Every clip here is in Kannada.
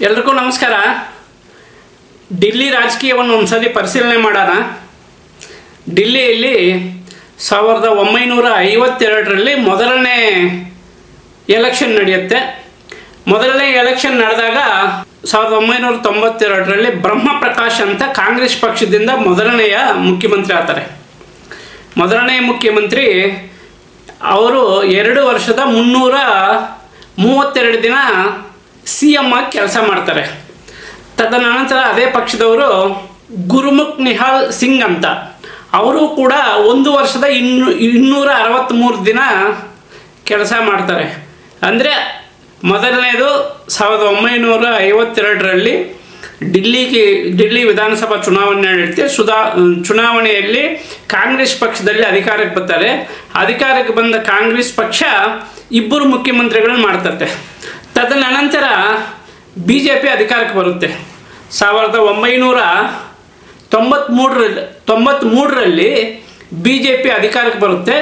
ಎಲ್ರಿಗೂ ನಮಸ್ಕಾರ. ಡಿಲ್ಲಿ ರಾಜಕೀಯವನ್ನು ಒಂದ್ಸಲಿ ಪರಿಶೀಲನೆ ಮಾಡೋಣ. ಡಿಲ್ಲಿಯಲ್ಲಿ ಸಾವಿರದ ಒಂಬೈನೂರ ಐವತ್ತೆರಡರಲ್ಲಿ ಮೊದಲನೇ ಎಲೆಕ್ಷನ್ ನಡೆಯುತ್ತೆ. ಮೊದಲನೇ ಎಲೆಕ್ಷನ್ ನಡೆದಾಗ ಸಾವಿರದ ಒಂಬೈನೂರ ತೊಂಬತ್ತೆರಡರಲ್ಲಿ ಬ್ರಹ್ಮ ಪ್ರಕಾಶ್ ಅಂತ ಕಾಂಗ್ರೆಸ್ ಪಕ್ಷದಿಂದ ಮೊದಲನೆಯ ಮುಖ್ಯಮಂತ್ರಿ ಆಗ್ತಾರೆ. ಮೊದಲನೇ ಮುಖ್ಯಮಂತ್ರಿ ಅವರು ಎರಡು ವರ್ಷದ ಮುನ್ನೂರ ಮೂವತ್ತೆರಡು ದಿನ ಸಿ ಎಂ ಆಗಿ ಕೆಲಸ ಮಾಡ್ತಾರೆ. ತದನಂತರ ಅದೇ ಪಕ್ಷದವರು ಗುರುಮುಖ್ ನಿಹಾಲ್ ಸಿಂಗ್ ಅಂತ. ಅವರು ಕೂಡ ಒಂದು ವರ್ಷದ ಇನ್ನೂ ಇನ್ನೂರ ಅರವತ್ತ್ಮೂರು ದಿನ ಕೆಲಸ ಮಾಡ್ತಾರೆ. ಅಂದರೆ ಮೊದಲನೇದು ಸಾವಿರದ ಒಂಬೈನೂರ ಐವತ್ತೆರಡರಲ್ಲಿ ಡಿಲ್ಲಿಗೆ, ಡಿಲ್ಲಿ ವಿಧಾನಸಭಾ ಚುನಾವಣೆ ನಡೆಯುತ್ತೆ ಸುಧಾ, ಚುನಾವಣೆಯಲ್ಲಿ ಕಾಂಗ್ರೆಸ್ ಪಕ್ಷದಲ್ಲಿ ಅಧಿಕಾರಕ್ಕೆ ಬರ್ತಾರೆ. ಅಧಿಕಾರಕ್ಕೆ ಬಂದ ಕಾಂಗ್ರೆಸ್ ಪಕ್ಷ ಇಬ್ಬರು ಮುಖ್ಯಮಂತ್ರಿಗಳನ್ನ ಮಾಡ್ತತೆ. ತದನಂತರ ಬಿ ಜೆ ಪಿ ಅಧಿಕಾರಕ್ಕೆ ಬರುತ್ತೆ. ಸಾವಿರದ ಒಂಬೈನೂರ ತೊಂಬತ್ಮೂರರಲ್ಲಿ ತೊಂಬತ್ಮೂರರಲ್ಲಿ ಬಿ ಜೆ ಪಿ ಅಧಿಕಾರಕ್ಕೆ ಬರುತ್ತೆ.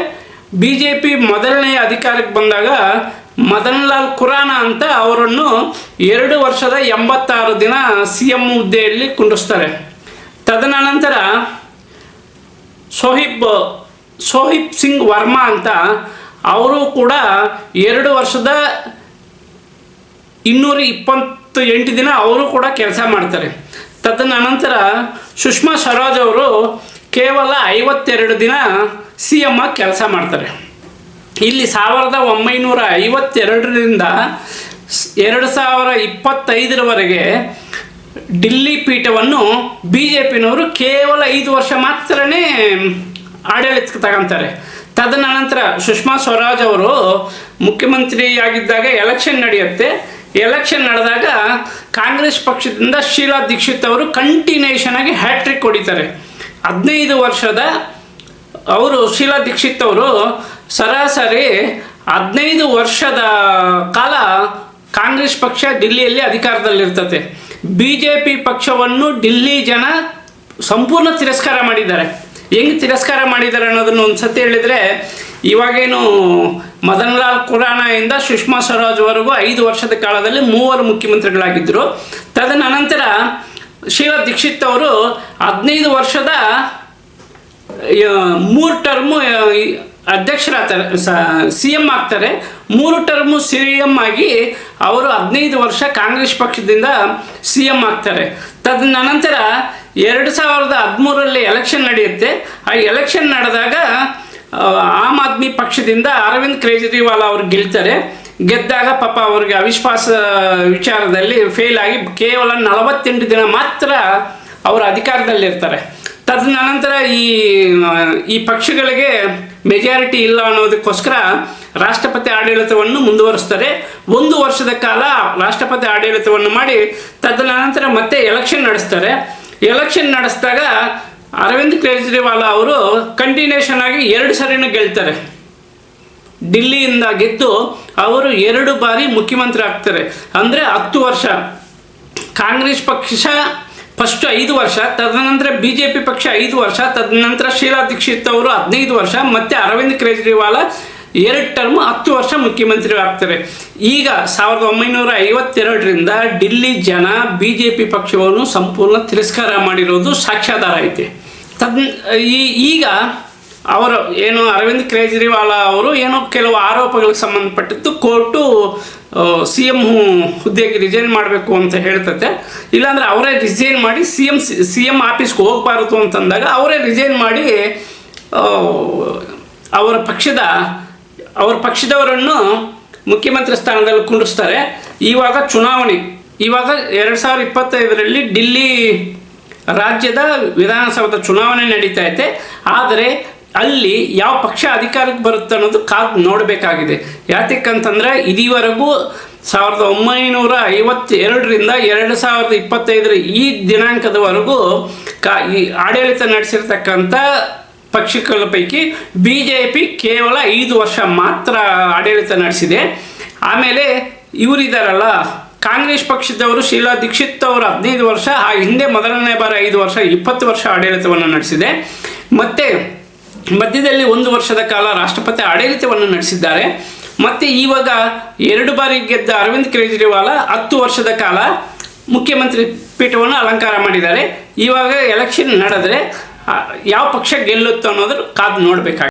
ಬಿ ಜೆ ಪಿ ಮೊದಲನೆಯ ಅಧಿಕಾರಕ್ಕೆ ಬಂದಾಗ ಮದನ್ ಲಾಲ್ ಖುರಾನ ಅಂತ ಅವರನ್ನು ಎರಡು ವರ್ಷದ ಎಂಬತ್ತಾರು ದಿನ ಸಿ ಎಂ ಹುದ್ದೆಯಲ್ಲಿ ಕುಂಡಿಸ್ತಾರೆ. ತದನಂತರ ಸೋಹಿಬ್ ಸೋಹಿಬ್ ಸಿಂಗ್ ವರ್ಮಾ ಅಂತ ಅವರು ಕೂಡ ಎರಡು ವರ್ಷದ ಇನ್ನೂರ ಇಪ್ಪತ್ತು ಎಂಟು ದಿನ ಅವರು ಕೂಡ ಕೆಲಸ ಮಾಡ್ತಾರೆ. ತದನಂತರ ಸುಷ್ಮಾ ಸ್ವರಾಜ್ ಅವರು ಕೇವಲ ಐವತ್ತೆರಡು ದಿನ ಸಿ ಎಂ ಆಗಿ ಕೆಲಸ ಮಾಡ್ತಾರೆ. ಇಲ್ಲಿ ಸಾವಿರದ ಒಂಬೈನೂರ ಐವತ್ತೆರಡರಿಂದ ಎರಡು ಸಾವಿರ ಇಪ್ಪತ್ತೈದರವರೆಗೆ ಡಿಲ್ಲಿ ಪೀಠವನ್ನು ಬಿ ಜೆ ಪಿನವರು ಕೇವಲ ಐದು ವರ್ಷ ಮಾತ್ರನೇ ಆಡಳಿತಕ್ಕೆ ತಗೊಂತಾರೆ ತದನಂತರ ಸುಷ್ಮಾ ಸ್ವರಾಜ್ ಅವರು ಮುಖ್ಯಮಂತ್ರಿಯಾಗಿದ್ದಾಗ ಎಲೆಕ್ಷನ್ ನಡೆಯುತ್ತೆ. ಎಲೆಕ್ಷನ್ ನಡೆದಾಗ ಕಾಂಗ್ರೆಸ್ ಪಕ್ಷದಿಂದ ಶೀಲಾ ದೀಕ್ಷಿತ್ ಅವರು ಕಂಟಿನ್ಯೂಷನ್ ಆಗಿ ಹ್ಯಾಟ್ರಿಕ್ ಹೊಡಿತಾರೆ. ಹದಿನೈದು ವರ್ಷದ ಅವರು, ಶೀಲಾ ದೀಕ್ಷಿತ್ ಅವರು ಸರಾಸರಿ ಹದಿನೈದು ವರ್ಷದ ಕಾಲ ಕಾಂಗ್ರೆಸ್ ಪಕ್ಷ ಡಿಲ್ಲಿಯಲ್ಲಿ ಅಧಿಕಾರದಲ್ಲಿರ್ತದೆ. ಬಿ ಜೆ ಪಿ ಪಕ್ಷವನ್ನು ಡಿಲ್ಲಿ ಜನ ಸಂಪೂರ್ಣ ತಿರಸ್ಕಾರ ಮಾಡಿದ್ದಾರೆ. ಹೆಂಗೆ ತಿರಸ್ಕಾರ ಮಾಡಿದ್ದಾರೆ ಅನ್ನೋದನ್ನು ಒಂದು ಸತಿ ಹೇಳಿದರೆ ಇವಾಗೇನು ಮದನ್ಲಾಲ್ ಖುರಾನ ಇಂದ ಸುಷ್ಮಾ ಸ್ವರಾಜ್ವರೆಗೂ ಐದು ವರ್ಷದ ಕಾಲದಲ್ಲಿ ಮೂವರು ಮುಖ್ಯಮಂತ್ರಿಗಳಾಗಿದ್ದರು ತದನಂತರ ಶೀಲಾ ದೀಕ್ಷಿತ್ ಅವರು ಹದಿನೈದು ವರ್ಷದ ಮೂರು ಟರ್ಮು ಅಧ್ಯಕ್ಷರಾಗ್ತಾರೆ, ಸಿ ಎಂ ಆಗ್ತಾರೆ. ಮೂರು ಟರ್ಮು ಸಿ ಎಂ ಆಗಿ ಅವರು ಹದಿನೈದು ವರ್ಷ ಕಾಂಗ್ರೆಸ್ ಪಕ್ಷದಿಂದ ಸಿ ಎಂ ಆಗ್ತಾರೆ. ತದನಂತರ ಎರಡು ಸಾವಿರದ ಹದಿಮೂರರಲ್ಲಿ ಎಲೆಕ್ಷನ್ ನಡೆಯುತ್ತೆ. ಆ ಎಲೆಕ್ಷನ್ ನಡೆದಾಗ ಆಮ್ ಆದ್ಮಿ ಪಕ್ಷದಿಂದ ಅರವಿಂದ್ ಕೇಜ್ರಿವಾಲ್ ಅವರು ಗೆಲ್ತಾರೆ. ಗೆದ್ದಾಗ ಪಾಪ ಅವ್ರಿಗೆ ಅವಿಶ್ವಾಸ ವಿಚಾರದಲ್ಲಿ ಫೇಲ್ ಆಗಿ ಕೇವಲ ನಲವತ್ತೆಂಟು ದಿನ ಮಾತ್ರ ಅವರು ಅಧಿಕಾರದಲ್ಲಿರ್ತಾರೆ. ತದನಂತರ ಈ ಈ ಪಕ್ಷಗಳಿಗೆ ಮೆಜಾರಿಟಿ ಇಲ್ಲ ಅನ್ನೋದಕ್ಕೋಸ್ಕರ ರಾಷ್ಟ್ರಪತಿ ಆಡಳಿತವನ್ನು ಮುಂದುವರಿಸ್ತಾರೆ. ಒಂದು ವರ್ಷದ ಕಾಲ ರಾಷ್ಟ್ರಪತಿ ಆಡಳಿತವನ್ನು ಮಾಡಿ ತದನಂತರ ಮತ್ತೆ ಎಲೆಕ್ಷನ್ ನಡೆಸ್ತಾರೆ. ಎಲೆಕ್ಷನ್ ನಡೆಸಿದಾಗ ಅರವಿಂದ್ ಕೇಜ್ರಿವಾಲ್ ಅವರು ಕಂಟಿನ್ಯೂಷನ್ ಆಗಿ ಎರಡು ಸರಿನ ಗೆಲ್ತಾರೆ. ಡಿಲ್ಲಿಯಿಂದ ಗೆದ್ದು ಅವರು ಎರಡು ಬಾರಿ ಮುಖ್ಯಮಂತ್ರಿ ಆಗ್ತಾರೆ. ಅಂದರೆ ಹತ್ತು ವರ್ಷ. ಕಾಂಗ್ರೆಸ್ ಪಕ್ಷ ಫಸ್ಟ್ ಐದು ವರ್ಷ, ತದನಂತರ ಬಿ ಜೆ ಪಿ ಪಕ್ಷ ಐದು ವರ್ಷ, ತದನಂತರ ಶೀಲಾ ದೀಕ್ಷಿತ್ ಅವರು ಹದಿನೈದು ವರ್ಷ, ಮತ್ತು ಅರವಿಂದ್ ಕೇಜ್ರಿವಾಲ ಎರಡು ಟರ್ಮ್ ಹತ್ತು ವರ್ಷ ಮುಖ್ಯಮಂತ್ರಿ ಆಗ್ತಾರೆ. ಈಗ ಸಾವಿರದ ಒಂಬೈನೂರ ಐವತ್ತೆರಡರಿಂದ ಡಿಲ್ಲಿ ಜನ ಬಿ ಜೆ ಪಿ ಪಕ್ಷವನ್ನು ಸಂಪೂರ್ಣ ತಿರಸ್ಕಾರ ಮಾಡಿರೋದು ಸಾಕ್ಷ್ಯಾಧಾರ ಐತೆ. ತದ್ ಈಗ ಅವರು ಏನು ಅರವಿಂದ್ ಕೇಜ್ರಿವಾಲ ಅವರು ಏನೋ ಕೆಲವು ಆರೋಪಗಳಿಗೆ ಸಂಬಂಧಪಟ್ಟಿದ್ದು ಕೋರ್ಟು ಸಿ ಎಂ ಹುದ್ದೆಗೆ ರಿಸೈನ್ ಮಾಡಬೇಕು ಅಂತ ಹೇಳ್ತತೆ. ಇಲ್ಲಾಂದ್ರೆ ಅವರೇ ರಿಸೈನ್ ಮಾಡಿ ಸಿ ಎಂ ಸಿ ಎಂ ಆಫೀಸ್ಗೆ ಹೋಗಬಾರ್ದು ಅಂತಂದಾಗ ಅವರೇ ರಿಸೈನ್ ಮಾಡಿ ಅವರ ಪಕ್ಷದ, ಅವರ ಪಕ್ಷದವರನ್ನು ಮುಖ್ಯಮಂತ್ರಿ ಸ್ಥಾನದಲ್ಲಿ ಕುಂಡಿಸ್ತಾರೆ ಇವಾಗ ಚುನಾವಣೆ, ಇವಾಗ ಎರಡು ಸಾವಿರದ ಇಪ್ಪತ್ತೈದರಲ್ಲಿ ಡಿಲ್ಲಿ ರಾಜ್ಯದ ವಿಧಾನಸೌಧ ಚುನಾವಣೆ ನಡೀತಾ ಇದೆ. ಆದರೆ ಅಲ್ಲಿ ಯಾವ ಪಕ್ಷ ಅಧಿಕಾರಕ್ಕೆ ಬರುತ್ತೆ ಅನ್ನೋದು ಕಾದು ನೋಡಬೇಕಾಗಿದೆ. ಯಾತಕ್ಕಂತಂದ್ರೆ ಇದೀವರೆಗೂ ಸಾವಿರದ ಒಂಬೈನೂರ ಐವತ್ತೆರಡರಿಂದ ಎರಡು ಸಾವಿರದ ಇಪ್ಪತ್ತೈದರ ಈ ದಿನಾಂಕದವರೆಗೂ ಕಾ ಈ ಆಡಳಿತ ನಡೆಸಿರ್ತಕ್ಕಂಥ ಪಕ್ಷಗಳ ಪೈಕಿ ಬಿ ಜೆ ಪಿ ಕೇವಲ ಐದು ವರ್ಷ ಮಾತ್ರ ಆಡಳಿತ ನಡೆಸಿದೆ. ಆಮೇಲೆ ಇವರಿದ್ದಾರಲ್ಲ ಕಾಂಗ್ರೆಸ್ ಪಕ್ಷದವರು ಶೀಲಾ ದೀಕ್ಷಿತ್ ಅವರು ಹದಿನೈದು ವರ್ಷ ಆ ಹಿಂದೆ ಮೊದಲನೇ ಬಾರಿ ಐದು ವರ್ಷ, ಇಪ್ಪತ್ತು ವರ್ಷ ಆಡಳಿತವನ್ನು ನಡೆಸಿದೆ. ಮತ್ತೆ ಮಧ್ಯದಲ್ಲಿ ಒಂದು ವರ್ಷದ ಕಾಲ ರಾಷ್ಟ್ರಪತಿ ಆಡಳಿತವನ್ನು ನಡೆಸಿದ್ದಾರೆ. ಮತ್ತೆ ಇವಾಗ ಎರಡು ಬಾರಿ ಗೆದ್ದ ಅರವಿಂದ್ ಕೇಜ್ರಿವಾಲ ಹತ್ತು ವರ್ಷದ ಕಾಲ ಮುಖ್ಯಮಂತ್ರಿ ಪೀಠವನ್ನು ಅಲಂಕಾರ ಮಾಡಿದ್ದಾರೆ. ಇವಾಗ ಎಲೆಕ್ಷನ್ ನಡೆದ್ರೆ ಯಾವ ಪಕ್ಷ ಗೆಲ್ಲುತ್ತೋ ಅನ್ನೋದ್ರ ಕಾದು ನೋಡಬೇಕಾಗಿದೆ